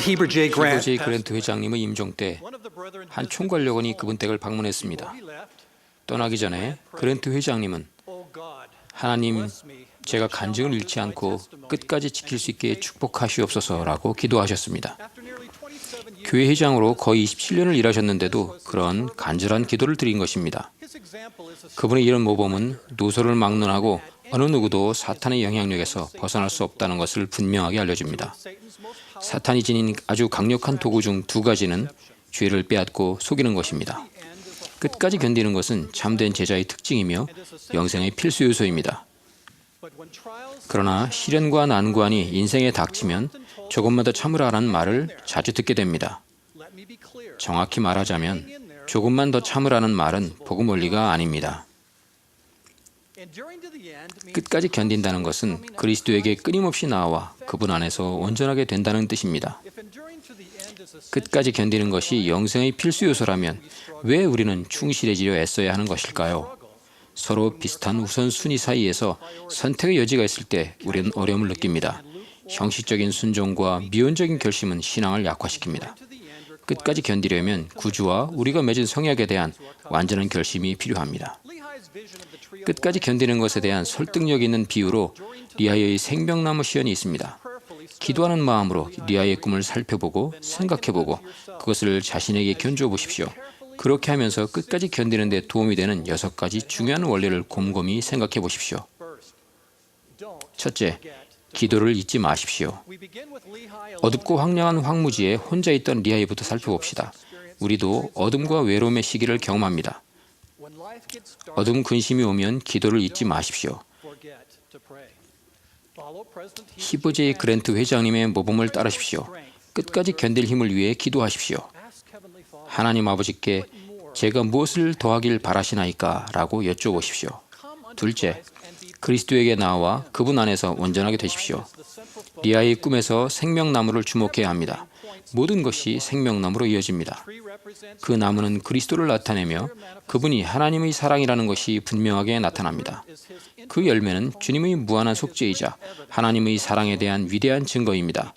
히버 제이 그랜트 회장님의 임종 때 한 총괄 요원이 그분 댁을 방문했습니다. 떠나기 전에 그랜트 회장님은 하나님 제가 간증을 잃지 않고 끝까지 지킬 수 있게 축복하시옵소서라고 기도하셨습니다. 교회 회장으로 거의 27년을 일하셨는데도 그런 간절한 기도를 드린 것입니다. 그분의 이런 모범은 노소를 막론하고 어느 누구도 사탄의 영향력에서 벗어날 수 없다는 것을 분명하게 알려줍니다. 사탄이 지닌 아주 강력한 도구 중 두 가지는 죄를 빼앗고 속이는 것입니다. 끝까지 견디는 것은 참된 제자의 특징이며 영생의 필수 요소입니다. 그러나 시련과 난관이 인생에 닥치면 조금만 더 참으라는 말을 자주 듣게 됩니다. 정확히 말하자면 조금만 더 참으라는 말은 복음 원리가 아닙니다. 끝까지 견딘다는 것은 그리스도에게 끊임없이 나와 그분 안에서 온전하게 된다는 뜻입니다. 끝까지 견디는 것이 영생의 필수 요소라면 왜 우리는 충실해지려 애써야 하는 것일까요? 서로 비슷한 우선순위 사이에서 선택의 여지가 있을 때 우리는 어려움을 느낍니다. 형식적인 순종과 미온적인 결심은 신앙을 약화시킵니다. 끝까지 견디려면 구주와 우리가 맺은 성약에 대한 완전한 결심이 필요합니다. 끝까지 견디는 것에 대한 설득력 있는 비유로 리아의 생명나무 시연이 있습니다. 기도하는 마음으로 리아의 꿈을 살펴보고 생각해보고 그것을 자신에게 견주어 보십시오. 그렇게 하면서 끝까지 견디는 데 도움이 되는 여섯 가지 중요한 원리를 곰곰이 생각해 보십시오. 첫째, 기도를 잊지 마십시오. 어둡고 황량한 황무지에 혼자 있던 리아이부터 살펴봅시다. 우리도 어둠과 외로움의 시기를 경험합니다. 어둠 근심이 오면 기도를 잊지 마십시오. 히브제이 그랜트 회장님의 모범을 따르십시오. 끝까지 견딜 힘을 위해 기도하십시오. 하나님 아버지께 제가 무엇을 더하길 바라시나이까? 라고 여쭤보십시오. 둘째, 그리스도에게 나와 그분 안에서 온전하게 되십시오. 리아의 꿈에서 생명나무를 주목해야 합니다. 모든 것이 생명나무로 이어집니다. 그 나무는 그리스도를 나타내며 그분이 하나님의 사랑이라는 것이 분명하게 나타납니다. 그 열매는 주님의 무한한 속죄이자 하나님의 사랑에 대한 위대한 증거입니다.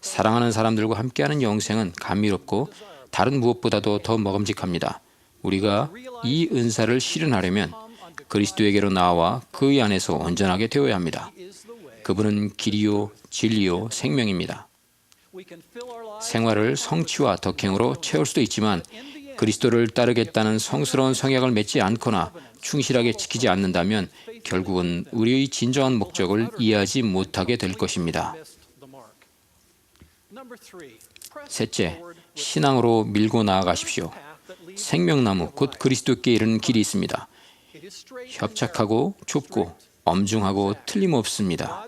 사랑하는 사람들과 함께하는 영생은 감미롭고 다른 무엇보다도 더 먹음직합니다. 우리가 이 은사를 실현하려면 그리스도에게로 나와 그의 안에서 온전하게 되어야 합니다. 그분은 길이요, 진리요, 생명입니다. 생활을 성취와 덕행으로 채울 수도 있지만 그리스도를 따르겠다는 성스러운 성약을 맺지 않거나 충실하게 지키지 않는다면 결국은 우리의 진정한 목적을 이해하지 못하게 될 것입니다. 셋째, 신앙으로 밀고 나아가십시오. 생명나무 곧 그리스도께 이르는 길이 있습니다. 협착하고 좁고 엄중하고 틀림없습니다.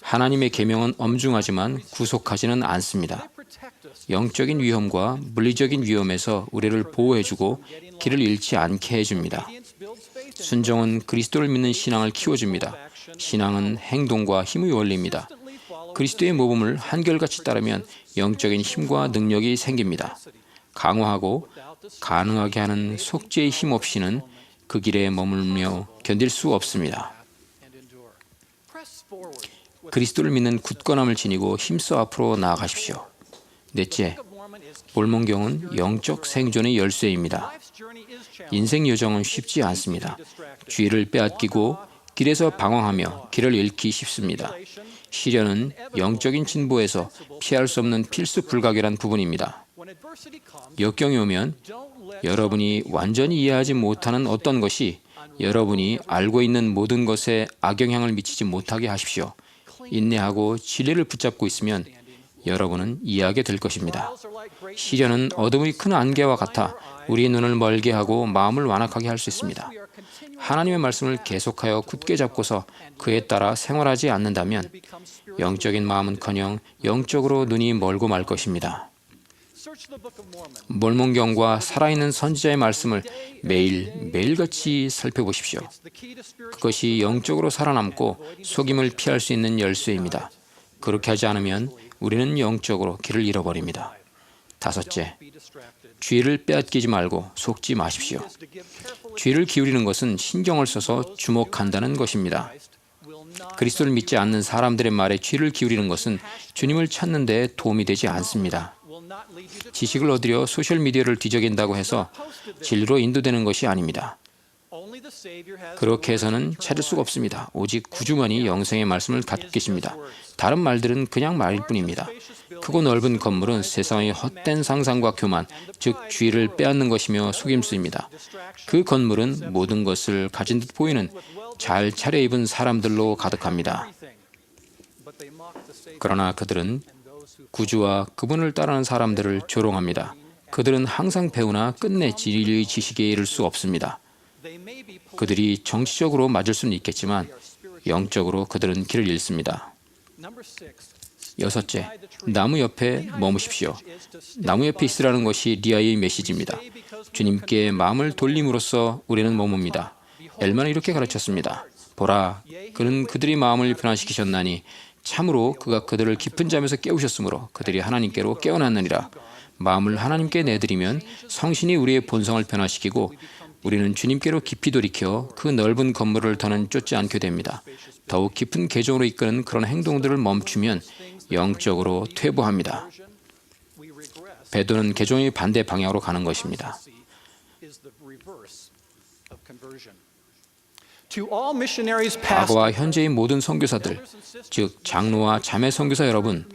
하나님의 계명은 엄중하지만 구속하지는 않습니다. 영적인 위험과 물리적인 위험에서 우리를 보호해주고 길을 잃지 않게 해줍니다. 순종은 그리스도를 믿는 신앙을 키워줍니다. 신앙은 행동과 힘의 원리입니다. 그리스도의 모범을 한결같이 따르면 영적인 힘과 능력이 생깁니다. 강화하고 가능하게 하는 속죄의 힘 없이는 그 길에 머물며 견딜 수 없습니다. 그리스도를 믿는 굳건함을 지니고 힘써 앞으로 나아가십시오. 넷째, 몰몬경은 영적 생존의 열쇠입니다. 인생 여정은 쉽지 않습니다. 주의를 빼앗기고 길에서 방황하며 길을 잃기 쉽습니다. 시련은 영적인 진보에서 피할 수 없는 필수 불가결한 부분입니다. 역경이 오면 여러분이 완전히 이해하지 못하는 어떤 것이 여러분이 알고 있는 모든 것에 악영향을 미치지 못하게 하십시오. 인내하고 진리를 붙잡고 있으면 여러분은 이해하게 될 것입니다. 시련은 어둠의 큰 안개와 같아 우리의 눈을 멀게 하고 마음을 완악하게 할 수 있습니다. 하나님의 말씀을 계속하여 굳게 잡고서 그에 따라 생활하지 않는다면 영적인 마음은커녕 영적으로 눈이 멀고 말 것입니다. 몰몬경과 살아있는 선지자의 말씀을 매일 매일같이 살펴보십시오. 그것이 영적으로 살아남고 속임을 피할 수 있는 열쇠입니다. 그렇게 하지 않으면 우리는 영적으로 길을 잃어버립니다. 다섯째, 주의를 빼앗기지 말고 속지 마십시오. 주의를 기울이는 것은 신경을 써서 주목한다는 것입니다. 그리스도를 믿지 않는 사람들의 말에 귀를 기울이는 것은 주님을 찾는 데 도움이 되지 않습니다. 지식을 얻으려 소셜 미디어를 뒤적인다고 해서 진리로 인도되는 것이 아닙니다. 그렇게 해서는 찾을 수가 없습니다. 오직 구주만이 영생의 말씀을 갖고 계십니다. 다른 말들은 그냥 말일 뿐입니다. 크고 넓은 건물은 세상의 헛된 상상과 교만, 즉 주의를 빼앗는 것이며 속임수입니다. 그 건물은 모든 것을 가진 듯 보이는 잘 차려입은 사람들로 가득합니다. 그러나 그들은 구주와 그분을 따르는 사람들을 조롱합니다. 그들은 항상 배우나 끝내 진리의 지식에 이를 수 없습니다. 그들이 정치적으로 맞을 수는 있겠지만 영적으로 그들은 길을 잃습니다. 여섯째, 나무 옆에 머무십시오. 나무 옆에 있으라는 것이 리아의 메시지입니다. 주님께 마음을 돌림으로써 우리는 머뭅니다. 엘마는 이렇게 가르쳤습니다. 보라, 그는 그들의 마음을 변화시키셨나니 참으로 그가 그들을 깊은 잠에서 깨우셨으므로 그들이 하나님께로 깨어났느니라. 마음을 하나님께 내드리면 성신이 우리의 본성을 변화시키고 우리는 주님께로 깊이 돌이켜 그 넓은 건물을 더는 쫓지 않게 됩니다. 더욱 깊은 계정으로 이끄는 그런 행동들을 멈추면 영적으로 퇴보합니다. 배도는 계종의 반대 방향으로 가는 것입니다. 과거와 현재의 모든 선교사들, 즉 장로와 자매 선교사 여러분,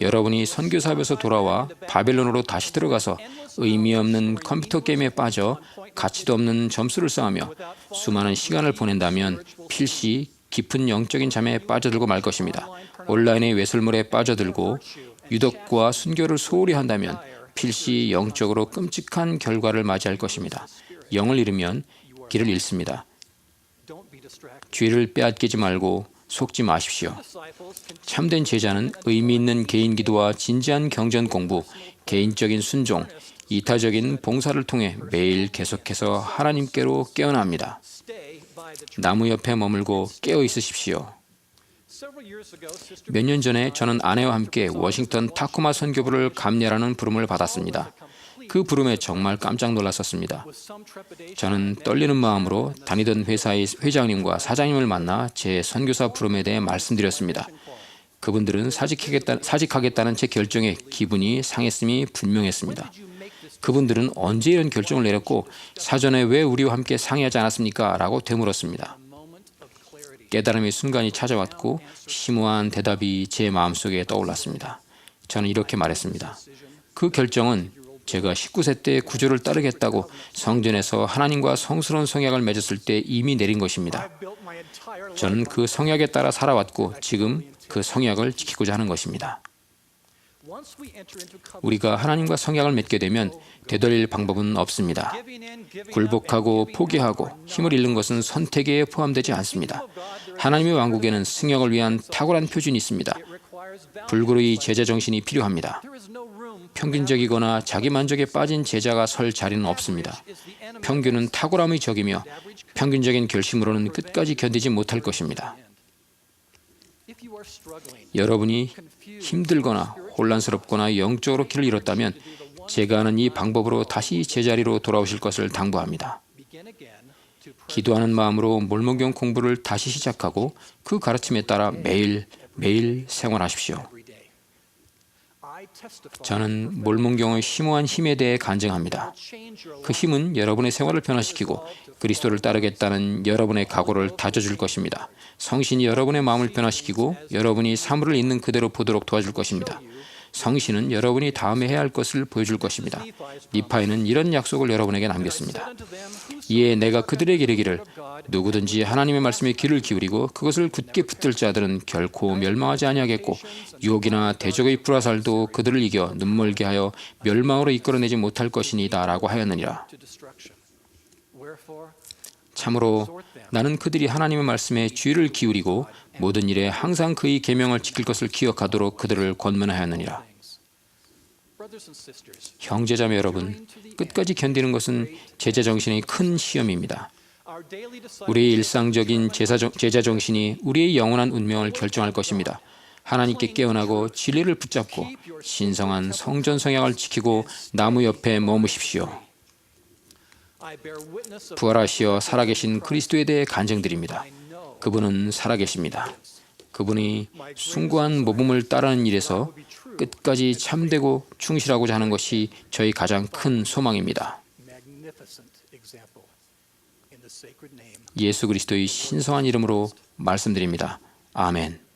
여러분이 선교 사업에서 돌아와 바벨론으로 다시 들어가서 의미 없는 컴퓨터 게임에 빠져 가치도 없는 점수를 쌓으며 수많은 시간을 보낸다면 필시 깊은 영적인 잠에 빠져들고 말 것입니다. 온라인의 외설물에 빠져들고 유덕과 순교를 소홀히 한다면 필시 영적으로 끔찍한 결과를 맞이할 것입니다. 영을 잃으면 길을 잃습니다. 죄를 빼앗기지 말고 속지 마십시오. 참된 제자는 의미 있는 개인 기도와 진지한 경전 공부, 개인적인 순종, 이타적인 봉사를 통해 매일 계속해서 하나님께로 깨어납니다. 나무 옆에 머물고 깨어 있으십시오. 몇 년 전에 저는 아내와 함께 워싱턴 타코마 선교부를 감내라는 부름을 받았습니다. 그 부름에 정말 깜짝 놀랐었습니다. 저는 떨리는 마음으로 다니던 회사의 회장님과 사장님을 만나 제 선교사 부름에 대해 말씀드렸습니다. 그분들은 사직하겠다, 사직하겠다는 제 결정에 기분이 상했음이 분명했습니다. 그분들은 언제 이런 결정을 내렸고 사전에 왜 우리와 함께 상의하지 않았습니까? 라고 되물었습니다. 깨달음의 순간이 찾아왔고 심오한 대답이 제 마음속에 떠올랐습니다. 저는 이렇게 말했습니다. 그 결정은 제가 19세 때 구조를 따르겠다고 성전에서 하나님과 성스러운 성약을 맺었을 때 이미 내린 것입니다. 저는 그 성약에 따라 살아왔고 지금 그 성약을 지키고자 하는 것입니다. 우리가 하나님과 성약을 맺게 되면 되돌릴 방법은 없습니다. 굴복하고 포기하고 힘을 잃는 것은 선택에 포함되지 않습니다. 하나님의 왕국에는 승역을 위한 탁월한 표준이 있습니다. 불굴의 제자 정신이 필요합니다. 평균적이거나 자기 만족에 빠진 제자가 설 자리는 없습니다. 평균은 탁월함의 적이며 평균적인 결심으로는 끝까지 견디지 못할 것입니다. 여러분이 힘들거나 혼란스럽거나 영적으로 길을 잃었다면 제가 하는 이 방법으로 다시 제자리로 돌아오실 것을 당부합니다. 기도하는 마음으로 몰몬경 공부를 다시 시작하고 그 가르침에 따라 매일 매일 생활하십시오. 저는 몰몬경의 심오한 힘에 대해 간증합니다. 그 힘은 여러분의 생활을 변화시키고 그리스도를 따르겠다는 여러분의 각오를 다져줄 것입니다. 성신이 여러분의 마음을 변화시키고 여러분이 사물을 있는 그대로 보도록 도와줄 것입니다. 성신은 여러분이 다음에 해야 할 것을 보여줄 것입니다. 니파이는 이런 약속을 여러분에게 남겼습니다. 이에 내가 그들에게 이르기를 누구든지 하나님의 말씀에 귀를 기울이고 그것을 굳게 붙들 자들은 결코 멸망하지 아니하겠고 유혹이나 대적의 불화살도 그들을 이겨 눈멀게 하여 멸망으로 이끌어내지 못할 것이니다라고 하였느니라. 참으로 나는 그들이 하나님의 말씀에 주의를 기울이고 모든 일에 항상 그의 계명을 지킬 것을 기억하도록 그들을 권면하였느니라. 형제자매 여러분, 끝까지 견디는 것은 제자 정신의 큰 시험입니다. 우리의 일상적인 제사 정, 제자 정신이 우리의 영원한 운명을 결정할 것입니다. 하나님께 깨어나고 진리를 붙잡고 신성한 성전 성향을 지키고 나무 옆에 머무십시오. 부활하시어 살아계신 그리스도에 대해 간증드립니다. 그분은 살아계십니다. 그분이 숭고한 모범을 따르는 일에서 끝까지 참되고 충실하고자 하는 것이 저희 가장 큰 소망입니다. 예수 그리스도의 신성한 이름으로 말씀드립니다. 아멘.